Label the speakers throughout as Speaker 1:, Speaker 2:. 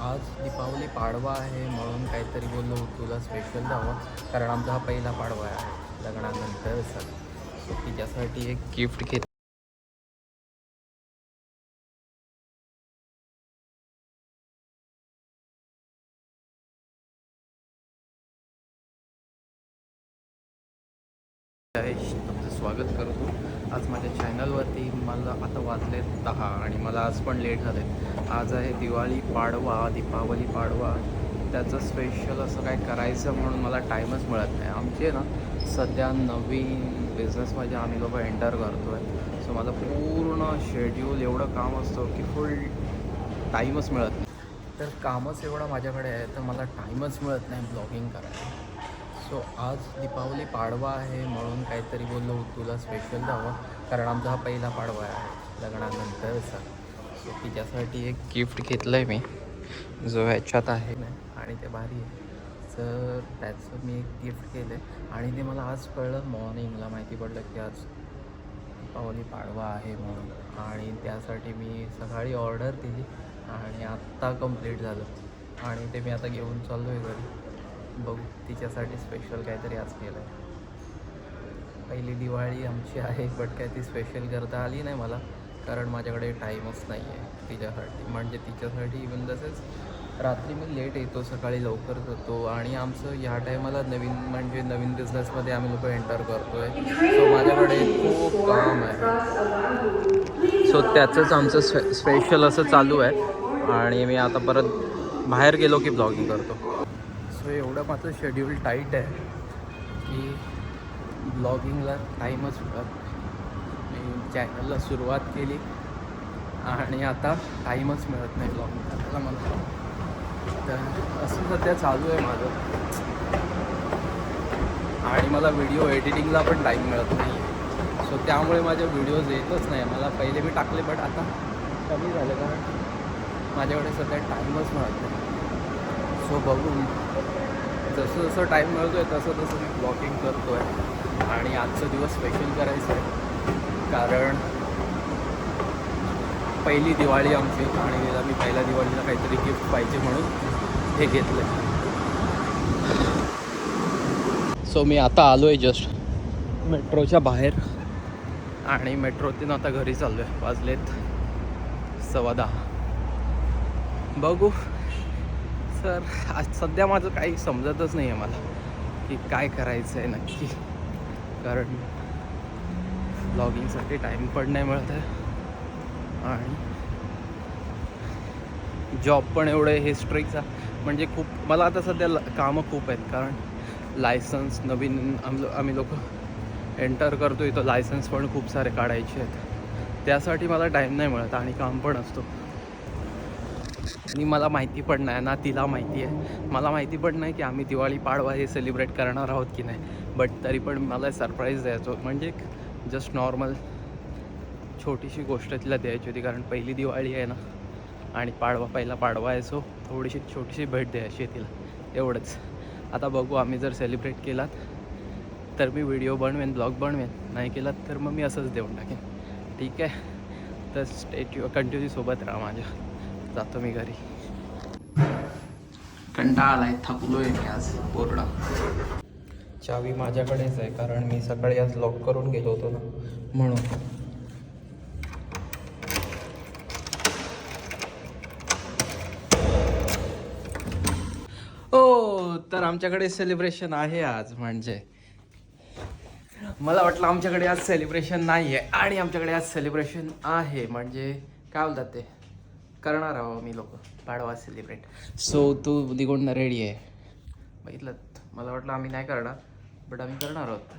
Speaker 1: आज दीपावली पाडवा आहे म्हणून काहीतरी बोललो तुला स्पेशल द्यावं. कारण आमचा हा पहिला पाडवा आहे लग्नानंतरचा सो तिच्यासाठी एक गिफ्ट घेत तुमचं स्वागत करतो. आज माझ्या चॅनलवरती मला आता वाजले दहा आणि मला आज पण लेट झाले आज आहे दिवाळी पाडवा दीपावली पाडवा. त्याचं स्पेशल असं काय करायचं म्हणून मला टाईमच मिळत नाही. आमचे ना सध्या नवीन बिझनेसमध्ये आम्ही लोक एंटर करतो आहे सो माझं पूर्ण शेड्यूल एवढं काम असतं की फुल टाईमच मिळत नाही. तर कामच एवढं माझ्याकडे आहे तर मला टाईमच मिळत नाही ब्लॉगिंग करायला. सो आज दीपावली पाडवा आहे म्हणून काहीतरी बोललो तुला स्पेशल द्यावं कारण आमचा हा पहिला पाडवा आहे लग्नानंतरचा सो तिच्यासाठी एक गिफ्ट घेतलं आहे मी जो ह्याच्यात आहे. आणि ते भारी आहे. तर त्याचं मी एक गिफ्ट केलं आहे आणि ते मला आज कळलं मॉर्निंगला माहिती पडलं की आज दीपावली पाडवा आहे म्हणून. आणि त्यासाठी मी सकाळी ऑर्डर दिली आणि आत्ता कंप्लीट झालं. आणि ते मी आता घेऊन चाललो आहे घरी. बघू तिच्यासाठी स्पेशल काहीतरी आज केलं आहे. पहिली दिवाळी आमची आहे बट काय ती स्पेशल करता आली नाही मला कारण माझ्याकडे टाईमच नाही आहे तिच्यासाठी. म्हणजे तिच्यासाठी इवन तसेच रात्री मी लेट येतो सकाळी लवकर जातो आणि आमचं ह्या टायमाला नवीन म्हणजे नवीन बिझनेसमध्ये आम्ही लोक एंटर करतो आहे सो माझ्याकडे खूप काम आहे. सो त्याचंच आमचं स्पे स्पेशल असं चालू आहे. आणि मी आता परत बाहेर गेलो की ब्लॉगिंग करतो. सो एवढं माझं शेड्यूल टाईट आहे की ब्लॉगिंगला टाईमच मिळत मी चॅनलला सुरुवात केली आणि आता टाईमच मिळत नाही ब्लॉगिंग करायला मला तर असं सध्या चालू आहे माझं. आणि मला व्हिडिओ एडिटिंगला पण टाईम मिळत नाही. आहे सो त्यामुळे माझे व्हिडिओज येतच नाही. मला पहिले मी टाकले बट आता कमी झाले कारण माझ्याकडे सध्या टाईमच मिळत नाही. सो बघून जसं जसं टाईम मिळतो आहे तसं तसं मी ब्लॉगिंग करतो आहे आणि आजचा दिवस स्पेशल करायचं आहे. कारण पहिली दिवाळी आमची आणि तिला मी पहिल्या दिवाळीला काहीतरी गिफ्ट पाहिजे म्हणून हे घेतलं सो मी आता आलो आहे जस्ट मेट्रोच्या बाहेर. आणि मेट्रोतून आता घरी चाललो आहे वाजलेत सव्वा दहा. बघू. सर आज सध्या माझं काही समजतच नाही आहे मला की काय करायचं आहे नक्की. कारण ब्लॉगिंगसाठी टाईम पण नाही मिळत आहे. आणि जॉब पण एवढं हिस्ट्रीचा म्हणजे खूप मला आता सध्या ल- कामं खूप आहेत. कारण लायसन्स नवीन आम आम्ही लोक एंटर करतो इथं लायसन्स पण खूप सारे काढायचे आहेत. त्यासाठी मला टाईम नाही मिळत आणि काम पण असतो. आणि मला माहिती पण नाही ना तिला माहिती आहे. मला माहिती पण नाही की आम्ही दिवाळी पाडवा हे सेलिब्रेट करणार आहोत की नाही. बट तरी पण मला सरप्राईज द्यायचो म्हणजे जस्ट नॉर्मल छोटीशी गोष्ट तिला द्यायची होती. कारण पहिली दिवाळी आहे ना आणि पाडवा पहिला पाडवा आहे सो थोडीशी छोटीशी भेट द्यायची आहे तिला. एवढंच. आता बघू आम्ही जर सेलिब्रेट केलात तर मी व्हिडिओ बनवेन ब्लॉग बनवेन. नाही केलात तर मग मी असंच देऊन टाकेन. ठीक आहे? तर स्टेट्यू कंटिन्यू सोबत राहा माझ्या. जातो मी घरी. कंटाळा आलाय थकलो आहे मी आज पूर्ण चावी माझ्याकडेच आहे कारण मी सकाळी आज लॉक करून गेलो होतो ना म्हणून. हो तर आमच्याकडे सेलिब्रेशन आहे आज म्हणजे. मला वाटलं आमच्याकडे आज सेलिब्रेशन नाही आहे आणि आमच्याकडे आज सेलिब्रेशन आहे म्हणजे काय बोलतात ते? करणार आहो मी लोक. पाडवा सेलिब्रेट सो तू दिगोंड रेडी आहे? बघितलं मला वाटलं आम्ही नाही करणार बट आम्ही करणार आहोत.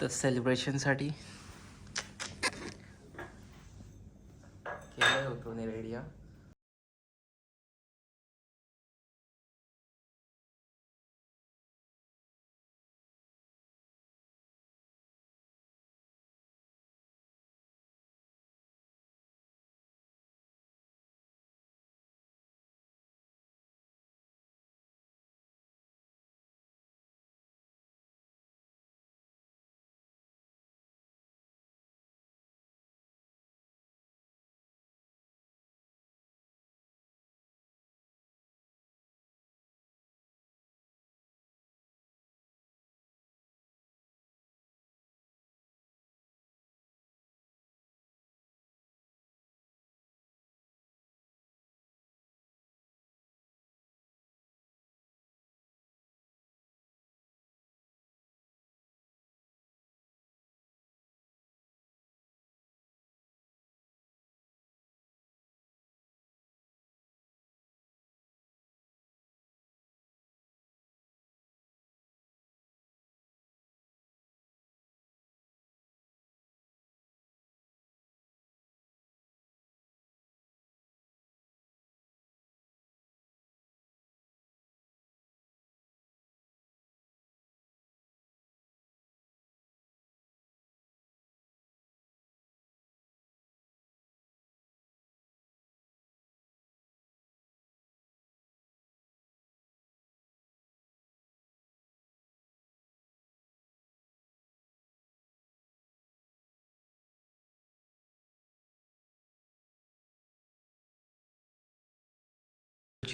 Speaker 1: तर सेलिब्रेशनसाठी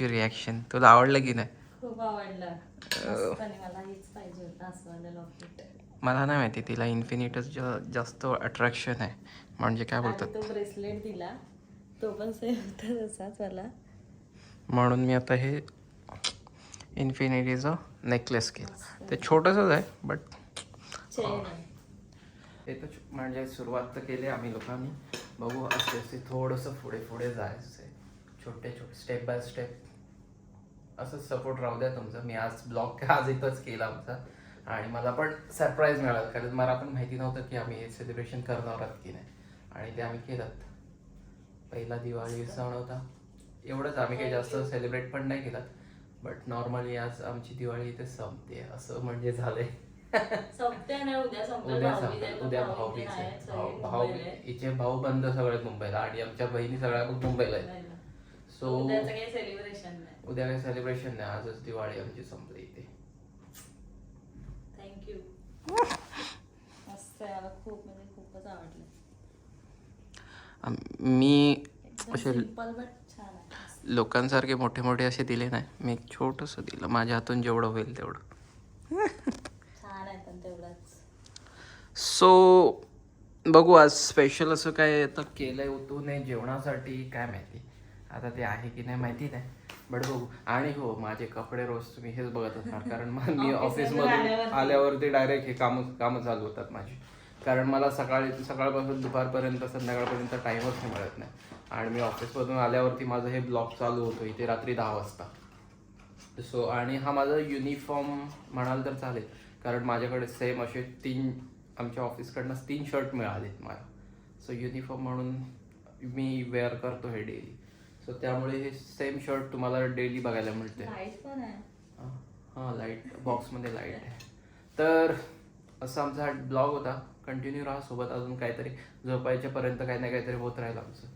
Speaker 1: ची रिॲक्शन तुला आवडलं की नाही?
Speaker 2: खूप आवडलं. मला हेच पाहिजे होतं असं लॉकेट.
Speaker 1: मला नाही माहिती तिला इन्फिनिटच जास्त अट्रॅक्शन आहे. म्हणजे काय बोलतात?
Speaker 2: तो ब्रेसलेट दिला. तो पण सेम होता तसाच मला
Speaker 1: म्हणून मी आता हे इन्फिनिटीचं नेकलेस केलं. ते छोटंसंच आहे बट ते तर म्हणजे सुरुवात तर केली आम्ही लोकांनी. बघू असे असे थोडंसं पुढे पुढे जायचं आहे छोटे छोटे स्टेप बाय स्टेप असंच सपोर्ट राहू द्या तुमचा. मी आज ब्लॉग आज इथंच केला आमचा. आणि मला पण सरप्राईज मिळालं. कारण मला पण माहिती नव्हतं की आम्ही हे सेलिब्रेशन करणार आहोत की नाही. आणि ते आम्ही केलं. पहिला दिवाळी सण होता. एवढंच आम्ही काही जास्त सेलिब्रेट पण नाही केलं. बट नॉर्मली आज आमची दिवाळी इथे संपते. असं म्हणजे झालंय.
Speaker 2: उद्या संपते.
Speaker 1: उद्या
Speaker 2: भाऊबीज
Speaker 1: भाऊ भाऊ. हिचे भाऊ बंद सगळे मुंबईला. आणि आमच्या बहिणी सगळ्या मुंबईला आहेत. सो
Speaker 2: सेलिब्रेशन
Speaker 1: उद्या काही सेलिब्रेशन नाही आजच दिवाळी आमची संपली इथे.
Speaker 2: थँक्यू मस्त आहे मला खूप म्हणजे खूपच आवडलं.
Speaker 1: आम- मी असे
Speaker 2: सिंपल बट छान आहे.
Speaker 1: लोकांसारखे मोठे मोठे असे दिले नाही मी एक छोटंसं दिलं. माझ्या हातून जेवढं होईल तेवढं.
Speaker 2: छान आहे पण तेवढंच.
Speaker 1: सो बघू आज स्पेशल असं काय आता केलंय उतूने जेवणासाठी काय माहिती. आता ते आहे की नाही माहिती नाही. बट बघू. आणि हो माझे कपडे रोज तुम्ही हेच बघत असणार. कारण मग मी ऑफिसमधून
Speaker 2: मधून आल्यावरती.
Speaker 1: डायरेक्ट हे कामं कामं चालू होतात माझी. कारण मला सकाळी सकाळपासून दुपारपर्यंत संध्याकाळपर्यंत टाईमच नाही मिळत नाही. आणि मी ऑफिसमधून आल्यावरती माझं हे ब्लॉग चालू होतो इथे रात्री दहा वाजता. सो आणि हा माझा युनिफॉर्म म्हणाल तर चालेल. कारण माझ्याकडे सेम असे तीन आमच्या ऑफिसकडनं तीन शर्ट मिळालेत मला. सो युनिफॉर्म म्हणून मी वेअर करतो हे डेली सो त्यामुळे हे सेम शर्ट तुम्हाला डेली बघायला मिळते.
Speaker 2: लाइट पण आहे.
Speaker 1: हां लाइट बॉक्समध्ये लाइट आहे. तर असा आमचा हा ब्लॉग होता. कंटिन्यू राहा सोबत अजून काहीतरी झोपायच्या पर्यंत काही ना काहीतरी होत राहील आमचं.